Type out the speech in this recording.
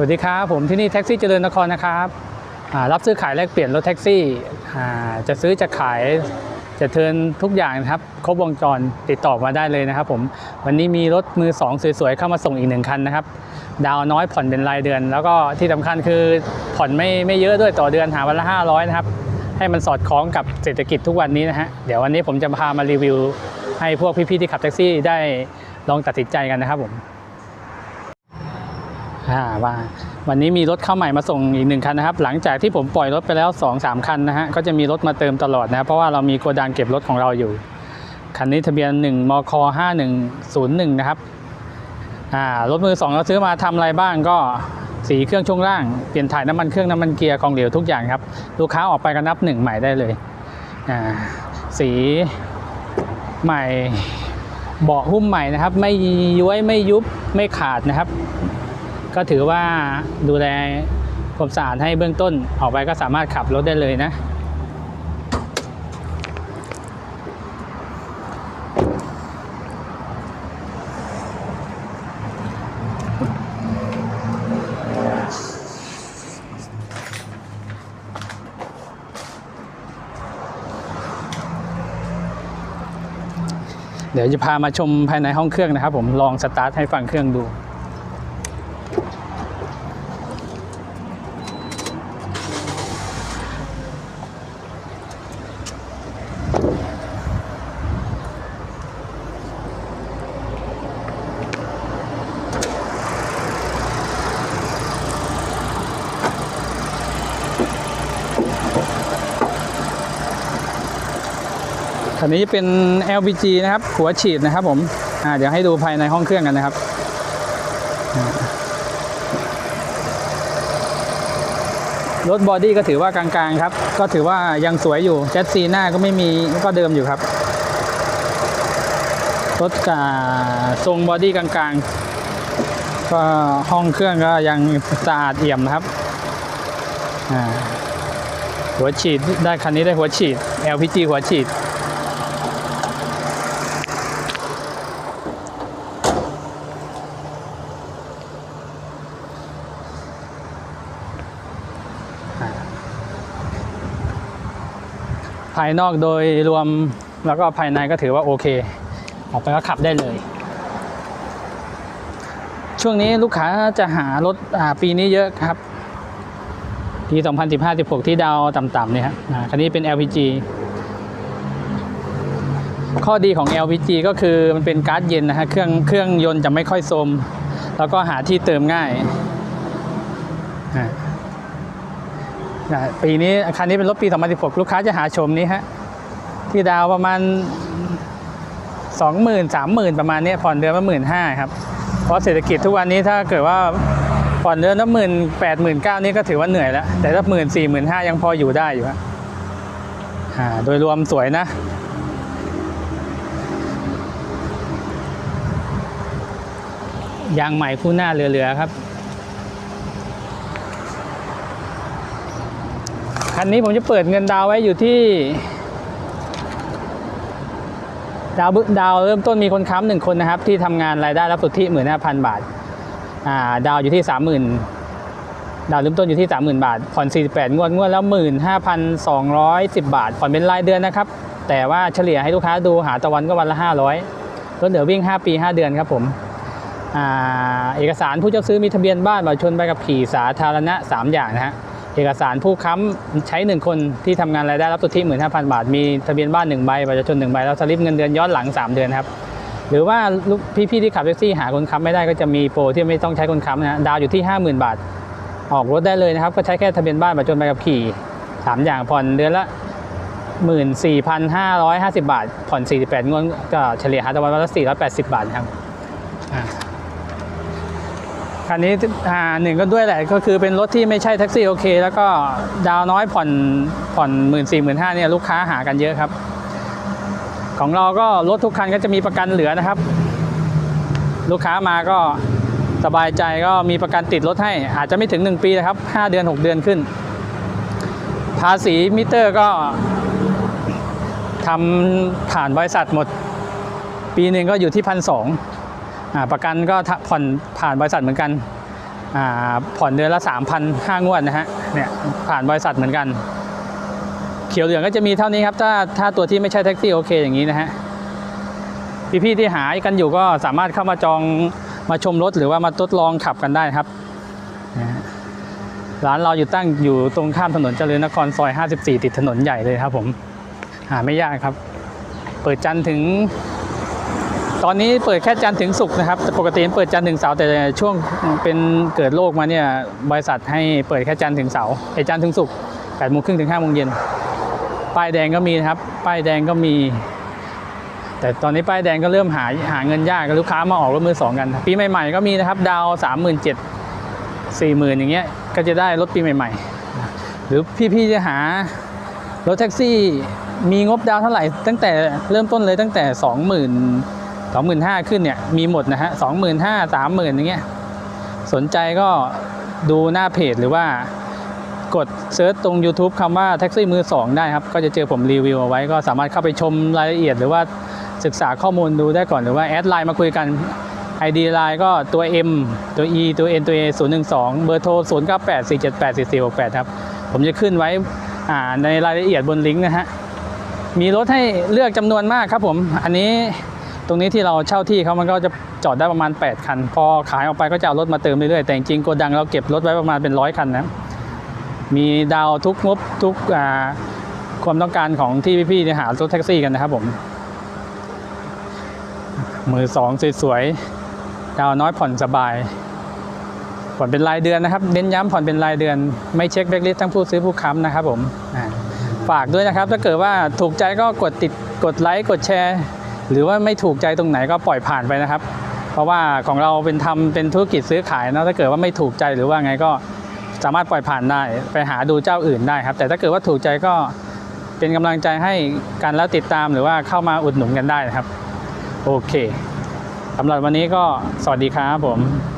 สวัสดีครับ ผมที่นี่แท็กซี่เจริญนครนะครับรับซื้อขายแลกเปลี่ยนรถแท็กซี่จะซื้อจะขายจะเทิร์นทุกอย่างนะครับ ครบวงจรติดต่อมาได้เลยนะครับ ผมวันนี้มีรถมือสองสวยๆเข้ามาส่งอีกหนึ่งคันนะครับ ดาวน้อยผ่อนเป็นรายเดือน แล้วก็ที่สำคัญคือผ่อนไม่ไม่เยอะด้วยต่อเดือนหาวันละ 500 นะครับ ให้มันสอดคล้องกับเศรษฐกิจทุกวันนี้นะฮะเดี๋ยววันนี้ผมจะพามารีวิว ให้พวกพี่ๆที่ขับแท็กซี่ได้ลองตัดสินใจกันนะครับผม ว่าวันนี้มีรถเข้าใหม่มาส่งอีกหนึ่งคันนะครับ หลังจากที่ผมปล่อยรถไปแล้ว2อสามคันนะฮะก็จะมีรถมาเติมตลอดนะเพราะว่าเรามีโกดังเก็บรถของเราอยู่ คันนี้ทะเบียน 1มค5101 นะครับอ่ารถมือสองเราซื้อมาทำอะไรบ้างก็สีเครื่องช่วงล่างเปลี่ยนถ่ายน้ำมันเครื่องน้ำมันเกียร์ของเหลวทุกอย่างครับลูกค้าออกไปก็นับหนึ่งใหม่ได้เลยอ่าสีใหม่เบาะหุ้มใหม่นะครับ ไม่ย้วยไม่ยุบไม่ขาดนะครับ ก็ถือว่าดูแลความสะอาดให้เบื้องต้นออกไปก็สามารถขับรถได้เลยนะเดี๋ยวจะพามาชมภายในห้องเครื่องนะครับ ผมลองสตาร์ทให้ฟังเครื่องดู คันนี้เป็น LPG นะครับ หัวฉีดนะครับผมเดี๋ยวให้ดูภายในห้องเครื่องกันนะครับ รถบอดี้ก็ถือว่ากลางๆครับ ก็ถือว่ายังสวยอยู่แจ็ตซีหน้าก็ไม่มีก็เดิมอยู่ครับ รถกาทรงบอดี้กลางๆ ก็ห้องเครื่องก็ยังสะอาดเอี่ยมนะครับหัวฉีดได้คันนี้ได้หัวฉีด LPG หัวฉีด ภายนอกโดยรวมแล้วก็ภายในก็ถือว่าโอเค ออกไปก็ขับได้เลย ช่วงนี้ลูกค้าจะหารถปีนี้เยอะครับ ปี 2015-16 ที่ดาวต่ำๆเนี่ยครับคันนี้เป็น LPG ข้อดีของ LPG ก็คือมันเป็นก๊าซเย็นนะฮะเครื่องเครื่องยนต์จะไม่ค่อยโทมแล้วก็หาที่เติมง่ายอ่า นะปีนี้คันนี้เป็นรถปี 2016 ลูกค้าจะหาชมนี้ฮะ ที่ดาวประมาณ 20,000 30,000 ประมาณนี้ผ่อนเดือนละหมื่นห้าครับ เพราะเศรษฐกิจทุกวันนี้ถ้าเกิดว่าผ่อนเดือนละหมื่นแปดหมื่นเก้านี่ก็ถือว่าเหนื่อยแล้ว แต่ถ้าหมื่นสี่หมื่นห้ายังพออยู่ได้อยู่ฮะอ่าโดยรวมสวยนะยางใหม่คู่หน้าเหลือๆครับ คันนี้ผมจะเปิดเงินดาวไว้อยู่ที่ ดาวบึดาวเริ่มต้นมีคนค้ำหนึ่งคนนะครับ ที่ทำงานรายได้รับสุทธิหมื่นห้าพันบาทอ่าดาวอยู่ที่สามหมื่นดาวเริ่มต้นอยู่ที่สามหมื่นบาท ผ่อนสี่สิบแปดงวด งวดแล้วหมื่นห้าพันสองร้อยสิบบาท ผ่อนเป็นรายเดือนนะครับ แต่ว่าเฉลี่ยให้ลูกค้าดูหาตะวันก็วันละห้าร้อยรถเหลือวิ่งห้าปีห้าเดือนครับผมอ่าเอกสารผู้เจ้าซื้อมีทะเบียนบ้านบัตรชนใบขับขี่สาธารณะสามอย่างนะฮะ เอกสารผู้ค้ำใช้ 1 คนที่ทำงานรายได้รับสุทธิ15,000 บาท มีทะเบียนบ้าน 1 ใบประชาชน 1 ใบ แล้วสลิปเงินเดือนย้อนหลัง 3 เดือนครับ หรือว่าลูกพี่ๆที่ขับแท็กซี่หาคนค้ำไม่ได้ก็จะมีโปรที่ไม่ต้องใช้คนค้ำนะดาวอยู่ที่ 50,000 บาท ออกรถได้เลยนะครับ ก็ใช้แค่ทะเบียนบ้านประชาชนใบขับขี่ 3 อย่างผ่อนเดือนละ 14,550 บาท ผ่อน 48งวดก็เฉลี่ยหาตะวันวันละ480 บาทครับ คันนี้อ่าหนึ่งก็ด้วยแหละก็คือเป็นรถที่ไม่ใช่แท็กซี่โอเค แล้วก็ดาวน้อยผ่อนผ่อนหมื่นสี่หมื่นห้าเนี่ยลูกค้าหากันเยอะครับ ของเราก็รถทุกคันก็จะมีประกันเหลือนะครับ ลูกค้ามาก็สบายใจก็มีประกันติดรถให้ อาจจะไม่ถึง 1 ปีนะครับ 5 เดือน 6 เดือนขึ้น ภาษีมิเตอร์ก็ทำผ่านบริษัทหมด ปีหนึ่งก็อยู่ที่พันสอง ประกันก็ผ่อนผ่านบริษัทเหมือนกันผ่อนเดือนละ3 0 0 5งวดนะฮะเนี่ยผ่านบริษัทเหมือนกัน เขียวเหลืองก็จะมีเท่านี้ครับ ถ้าถ้าตัวที่ไม่ใช่แท็กซี่โอเคอย่างนี้นะฮะพี่ๆที่หายกันอยู่ก็สามารถเข้ามาจองมาชมรถหรือว่ามาทดลองขับกันได้ครับร้านเราอยู่ตั้งอยู่ตรงข้ามถนนเจริญนครซอย 54 ติดถนนใหญ่เลยครับผมหาไม่ยากครับ เปิดจันทร์ถึง ตอนนี้เปิดแค่จันทร์ถึงศุกร์นะครับปกติเปิดจันทร์ถึงเสาร์แต่ช่วงเป็นเกิดโรคมาเนี่ยบริษัทให้เปิดแค่จันทร์ถึงเสาร์ไอ้จันทร์ถึงศุกร์แปดโมงครึ่งถึงห้าโมงเย็นป้ายแดงก็มีนะครับ ป้ายแดงก็มี แต่ตอนนี้ป้ายแดงก็เริ่มหาหาเงินยากลูกค้ามาออกรถมือสองกัน ปีใหม่ๆก็มีนะครับดาวสามหมื่นเจ็ดสี่หมื่นอย่างเงี้ยก็จะได้รถปีใหม่ๆ หรือพี่ๆจะหารถแท็กซี่มีงบดาวเท่าไหร่ ตั้งแต่เริ่มต้นเลยตั้งแต่สองหมื่น สองหมื่นห้าขึ้นเนี่ยมีหมดนะฮะสองหมื่นห้าสามหมื่นอย่างเงี้ยสนใจก็ดูหน้าเพจหรือว่ากดเซิร์ชตรง YouTube คำว่าแท็กซี่มือสองได้ครับ ก็จะเจอผมรีวิวเอาไว้ ก็สามารถเข้าไปชมรายละเอียด หรือว่าศึกษาข้อมูลดูได้ก่อนหรือว่าแอดไลน์มาคุยกัน ID ไลน์ก็ตัว M ตัว E ตัว N ตัว A 0 1 2 เบอร์โทร 0 9 8 4 7 8 4 4 6 8 ครับ ผมจะขึ้นไว้ในรายละเอียดบนลิงก์นะฮะ มีรถให้เลือกจำนวนมากครับผม อันนี้ ตรงนี้ที่เราเช่าที่เขามันก็จะจอดได้ประมาณ 8 คัน พอขายออกไปก็จะเอารถมาเติมเรื่อยๆแต่จริงโกดังเราเก็บรถไว้ประมาณเป็นร้อยคันนะมีดาวทุกงบทุกความต้องการของที่พี่ๆเนี่ยหารถแท็กซี่กันนะครับผมมือสองสวยๆดาวน้อยผ่อนสบาย ผ่อนเป็นรายเดือนนะครับ เน้นย้ำผ่อนเป็นรายเดือน ไม่เช็คแบ็กลิสต์ทั้งผู้ซื้อผู้ค้ำนะครับผมฝากด้วยนะครับถ้าเกิดว่าถูกใจก็กดติดกดไลค์กดแชร์ หรือว่าไม่ถูกใจตรงไหนก็ปล่อยผ่านไปนะครับ เพราะว่าของเราเป็นทำเป็นธุรกิจซื้อขายนะถ้าเกิดว่าไม่ถูกใจหรือว่าไงก็สามารถปล่อยผ่านได้ ไปหาดูเจ้าอื่นได้ครับ แต่ถ้าเกิดว่าถูกใจก็เป็นกำลังใจให้กันแล้วติดตามหรือว่าเข้ามาอุดหนุนกันได้นะครับ โอเคสำหรับวันนี้ก็สวัสดีครับผม